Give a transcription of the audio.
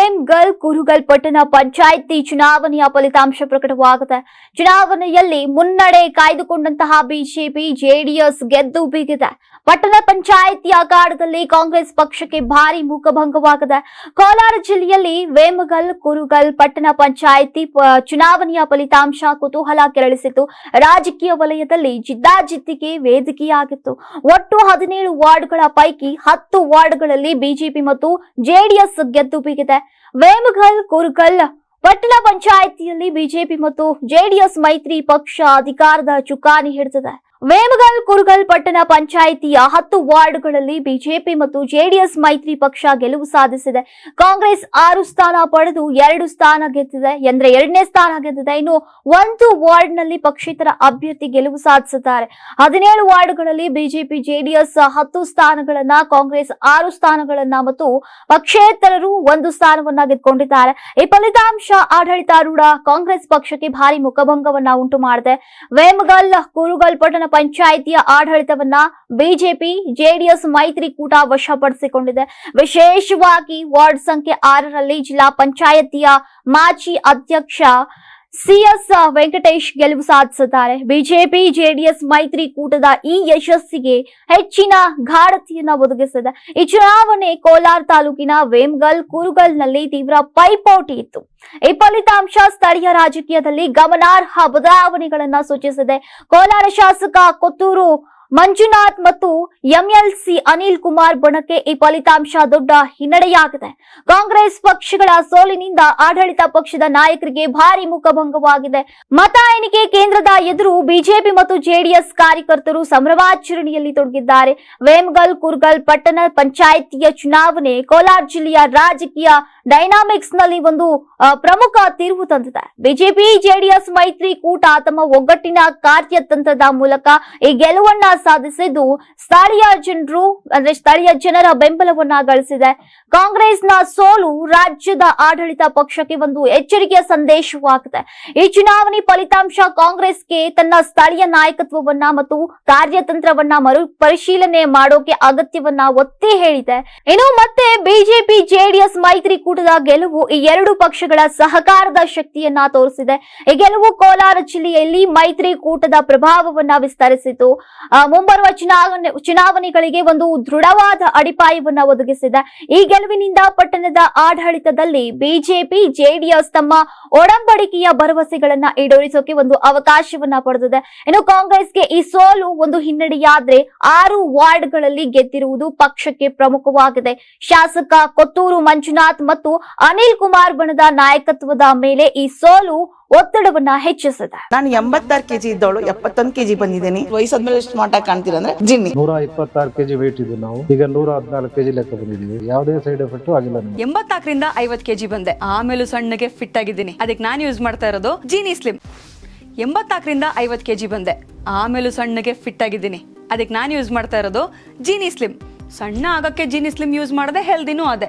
ವೇಮ್ಗಲ್ ಕುರುಗಲ್ ಪಟ್ಟಣ ಪಂಚಾಯಿತಿ ಚುನಾವಣೆಯ ಫಲಿತಾಂಶ ಪ್ರಕಟವಾಗಿದೆ ಚುನಾವಣೆಯಲ್ಲಿ ಮುನ್ನಡೆ ಕಾಯ್ದುಕೊಂಡಂತಹ ಬಿಜೆಪಿ, ಜೆಡಿಎಸ್ ಗೆದ್ದು ಬೀಗಿದೆ. ಪಟ್ಟಣ ಪಂಚಾಯಿತಿ ಅಖಾಡದಲ್ಲಿ ಕಾಂಗ್ರೆಸ್ ಪಕ್ಷಕ್ಕೆ ಭಾರಿ ಮುಖಭಂಗವಾಗಿದೆ ಕೋಲಾರ ಜಿಲ್ಲೆಯಲ್ಲಿ ವೇಮಗಲ್ ಕುರುಗಲ್ ಪಟ್ಟಣ ಪಂಚಾಯಿತಿ ಚುನಾವಣೆಯ ಫಲಿತಾಂಶ ಕುತೂಹಲ ಕೆರಳಿಸಿತು. ರಾಜಕೀಯ ವಲಯದಲ್ಲಿ ಜಿದ್ದಾಜಿದ್ದಿಗೆ ವೇದಿಕೆಯಾಗಿತ್ತು. ಒಟ್ಟು ಹದಿನೇಳು ವಾರ್ಡ್ಗಳ ಪೈಕಿ ಹತ್ತು ವಾರ್ಡ್ಗಳಲ್ಲಿ ಬಿಜೆಪಿ ಮತ್ತು ಜೆಡಿಎಸ್ ಗೆದ್ದು ಬೀಗಿದೆ. ವೇಮಗಲ್ ಕುರುಕಲ್ ಪಟ್ಟಣ ಪಂಚಾಯಿತಿಯಲ್ಲಿ ಬಿಜೆಪಿ ಮತ್ತು ಜೆಡಿಎಸ್ ಮೈತ್ರಿ ಪಕ್ಷ ಅಧಿಕಾರದ ಚುಕ್ಕಾಣಿ ಹಿಡಿದಿದೆ. ವೇಮಗಲ್, ಕುರುಗಲ್, ಪಟ್ಟಣ ಪಂಚಾಯಿತಿಯ ಹತ್ತು ವಾರ್ಡ್ಗಳಲ್ಲಿ ಬಿಜೆಪಿ ಮತ್ತು ಜೆಡಿಎಸ್ ಮೈತ್ರಿ ಪಕ್ಷ ಗೆಲುವು ಸಾಧಿಸಿದೆ. ಕಾಂಗ್ರೆಸ್ ಆರು ಸ್ಥಾನ ಪಡೆದು ಎರಡು ಸ್ಥಾನ ಗೆದ್ದಿದೆ. ಎಂದ್ರೆ ಎರಡನೇ ಸ್ಥಾನ ಗೆದ್ದಿದೆ. ಇನ್ನು ಒಂದು ವಾರ್ಡ್ನಲ್ಲಿ ಪಕ್ಷೇತರ ಅಭ್ಯರ್ಥಿ ಗೆಲುವು ಸಾಧಿಸಿದ್ದಾರೆ ಹದಿನೇಳು ವಾರ್ಡ್ಗಳಲ್ಲಿ ಬಿಜೆಪಿ, ಜೆಡಿಎಸ್ ಹತ್ತು ಸ್ಥಾನಗಳನ್ನ, ಕಾಂಗ್ರೆಸ್ ಆರು ಸ್ಥಾನಗಳನ್ನ ಮತ್ತು ಪಕ್ಷೇತರರು ಒಂದು ಸ್ಥಾನವನ್ನ ಗೆದ್ದುಕೊಂಡಿದ್ದಾರೆ ಈ ಫಲಿತಾಂಶ ಆಡಳಿತಾರೂಢ ಕಾಂಗ್ರೆಸ್ ಪಕ್ಷಕ್ಕೆ ಭಾರಿ ಮುಖಭಂಗವನ್ನ ಉಂಟು ಮಾಡಿದೆ ವೇಮಗಲ್, ಕುರುಗಲ್, ಪಟ್ಟಣ ಪಂಚಾಯಿತಿಯ ಆಡಳಿತವನ್ನ ಬಿಜೆಪಿ ಜೆಡಿಎಸ್ ಮೈತ್ರಿಕೂಟ ವಶಪಡಿಸಿಕೊಂಡಿದೆ. ವಿಶೇಷವಾಗಿ ವಾರ್ಡ್ ಸಂಖ್ಯೆ ಆರರಲ್ಲಿ ಜಿಲ್ಲಾ ಪಂಚಾಯತಿಯ ಮಾಜಿ ಅಧ್ಯಕ್ಷ ಸಿಎಸ್ ವೆಂಕಟೇಶ್ ಗೆಲುವು ಸಾಧಿಸುತ್ತಾರೆ. ಬಿಜೆಪಿ, ಜೆಡಿಎಸ್ ಮೈತ್ರಿಕೂಟದ ಈ ಯಶಸ್ಸಿಗೆ ಹೆಚ್ಚಿನ ಗಾಢತೆಯನ್ನ ಒದಗಿಸಿದೆ. ಈ ಚುನಾವಣೆ ಕೋಲಾರ ತಾಲೂಕಿನ ವೇಮ್ಗಲ್, ಕುರುಗಲ್ನಲ್ಲಿ ತೀವ್ರ ಪೈಪೋಟಿ ಇತ್ತು. ಈ ಫಲಿತಾಂಶ ಸ್ಥಳೀಯ ರಾಜಕೀಯದಲ್ಲಿ ಗಮನಾರ್ಹ ಬದಲಾವಣೆಗಳನ್ನ ಸೂಚಿಸಿದೆ. ಕೋಲಾರ ಶಾಸಕ ಕೊತ್ತೂರು ಮಂಜುನಾಥ್ ಮತ್ತು ಎಂಎಲ್ಸಿ ಅನಿಲ್ ಕುಮಾರ್ ಬಣಕ್ಕೆ ಈ ಫಲಿತಾಂಶ ದೊಡ್ಡ ಹಿನ್ನಡೆಯಾಗಿದೆ. ಕಾಂಗ್ರೆಸ್ ಪಕ್ಷಗಳ ಸೋಲಿನಿಂದ ಆಡಳಿತ ಪಕ್ಷದ ನಾಯಕರಿಗೆ ಭಾರಿ ಮುಖಭಂಗವಾಗಿದೆ. ಮತ ಎಣಿಕೆ ಕೇಂದ್ರದ ಎದುರು ಬಿಜೆಪಿ ಮತ್ತು ಜೆಡಿಎಸ್ ಕಾರ್ಯಕರ್ತರು ಸಂಭ್ರಮಾಚರಣೆಯಲ್ಲಿ ತೊಡಗಿದ್ದಾರೆ. ವೇಮಗಲ್, ಕುರ್ಗಲ್, ಪಟ್ಟಣ ಪಂಚಾಯಿತಿಯ ಚುನಾವಣೆ, ಕೋಲಾರ ಜಿಲ್ಲೆಯ ರಾಜಕೀಯ ಡೈನಾಮಿಕ್ಸ್ನಲ್ಲಿ ಒಂದು ಪ್ರಮುಖ ತಿರುವು ತಂದಿದೆ. ಬಿಜೆಪಿ, ಜೆಡಿಎಸ್ ಮೈತ್ರಿ ಕೂಟ ತಮ್ಮ ಒಗ್ಗಟ್ಟಿನ ಕಾರ್ಯತಂತ್ರದ ಮೂಲಕ ಈ ಗೆಲುವನ್ನ ಸಾಧಿಸಿದ್ದು ಸ್ಥಳೀಯ ಜನರು, ಅಂದ್ರೆ ಸ್ಥಳೀಯ ಜನರ ಬೆಂಬಲವನ್ನ ಗಳಿಸಿದೆ. ಕಾಂಗ್ರೆಸ್ನ ಸೋಲು ರಾಜ್ಯದ ಆಡಳಿತ ಪಕ್ಷಕ್ಕೆ ಒಂದು ಎಚ್ಚರಿಕೆಯ ಸಂದೇಶವಾಗಿದೆ. ಈ ಚುನಾವಣೆ ಫಲಿತಾಂಶ ಕಾಂಗ್ರೆಸ್ಗೆ ತನ್ನ ಸ್ಥಳೀಯ ನಾಯಕತ್ವವನ್ನ ಮತ್ತು ಕಾರ್ಯತಂತ್ರವನ್ನ ಮರು ಪರಿಶೀಲನೆ ಮಾಡೋಕೆ ಅಗತ್ಯವನ್ನ ಒತ್ತಿ ಹೇಳಿದೆ. ಇನ್ನು ಮತ್ತೆ ಬಿಜೆಪಿ, ಜೆಡಿಎಸ್ ಮೈತ್ರಿಕೂಟದ ಗೆಲುವು ಈ ಎರಡು ಪಕ್ಷಗಳ ಸಹಕಾರದ ಶಕ್ತಿಯನ್ನ ತೋರಿಸಿದೆ. ಈ ಗೆಲುವು ಕೋಲಾರ ಜಿಲ್ಲೆಯಲ್ಲಿ ಮೈತ್ರಿಕೂಟದ ಪ್ರಭಾವವನ್ನ ವಿಸ್ತರಿಸಿತು. ಮುಂಬರುವ ಚುನಾವಣೆ, ಚುನಾವಣೆಗಳಿಗೆ ಒಂದು ದೃಢವಾದ ಅಡಿಪಾಯವನ್ನ ಒದಗಿಸಿದೆ. ಈ ಗೆಲುವಿನಿಂದ ಪಟ್ಟಣದ ಆಡಳಿತದಲ್ಲಿ ಬಿಜೆಪಿ, ಜೆಡಿಎಸ್ ತಮ್ಮ ಒಡಂಬಡಿಕೆಯ ಭರವಸೆಗಳನ್ನ ಈಡೇರಿಸೋಕೆ ಒಂದು ಅವಕಾಶವನ್ನ ಪಡೆದಿದೆ. ಇನ್ನು ಕಾಂಗ್ರೆಸ್ಗೆ ಈ ಸೋಲು ಒಂದು ಹಿನ್ನಡೆಯಾದ್ರೆ ಆರು ವಾರ್ಡ್ಗಳಲ್ಲಿ ಗೆದ್ದಿರುವುದು ಪಕ್ಷಕ್ಕೆ ಪ್ರಮುಖವಾಗಿದೆ. ಶಾಸಕ ಕೊತ್ತೂರು ಮಂಜುನಾಥ್ ಮತ್ತು ಅನಿಲ್ ಕುಮಾರ್ ಬಣದ ನಾಯಕತ್ವದ ಮೇಲೆ ಈ ಸೋಲು ಒತ್ತಡವನ್ನ ಹೆಚ್ಚಿಸಿದೆ. ನಾನು ಎಂಬತ್ತಾರು ಕೆಜಿ ಇದ್ದವಳು ಎಪ್ಪತ್ತೊಂದು ಕೆಜಿ ಬಂದಿದ್ದೀನಿ. ವಯಸ್ಸಾದ್ಮೇಲೆ ಎಷ್ಟು ಮಾಟ ಕಾಣ್ತೀರ ಅಂದ್ರೆ ಜಿನ್ನಿ. ನೂರ ಇಪ್ಪತ್ತಾರು ಕೆಜಿ ವೇಟ್ ಇದ್ದೀವಿ ನಾವು. ಈಗ ನೂರ ಹದಿನಾಲ್ಕು ಕೆಜಿ ಲೆಕ್ಕ ಬಂದಿದ್ದೀವಿ. ಯಾವುದೇ ಸೈಡ್ ಎಫೆಕ್ಟ್ ಆಗಿಲ್ಲ ಎಂಬತ್ತಾಕರಿಂದ ಎಂಬತ್ನಾಲ್ಕರಿಂದ ಐವತ್ ಕೆಜಿ ಬಂದೆ. ಆಮೇಲೂ ಸಣ್ಣಗೆ ಫಿಟ್ ಆಗಿದ್ದೀನಿ. ಅದಕ್ಕೆ ನಾನು ಯೂಸ್ ಮಾಡ್ತಾ ಇರೋದು ಜೀನಿ ಸ್ಲಿಮ್ ಎಂಬತ್ನಾಲ್ಕರಿಂದ ಐವತ್ ಕೆಜಿ ಬಂದೆ. ಆಮೇಲೂ ಸಣ್ಣಗೆ ಫಿಟ್ ಆಗಿದ್ದೀನಿ. ಅದಕ್ಕೆ ನಾನು ಯೂಸ್ ಮಾಡ್ತಾ ಇರೋದು ಜೀನಿ ಸ್ಲಿಮ್ ಸಣ್ಣ ಆಗಕ್ಕೆ ಜೀನಿ ಸ್ಲಿಮ್ ಯೂಸ್ ಮಾಡದೆ ಹೆಲ್ದಿನೂ ಅದೇ.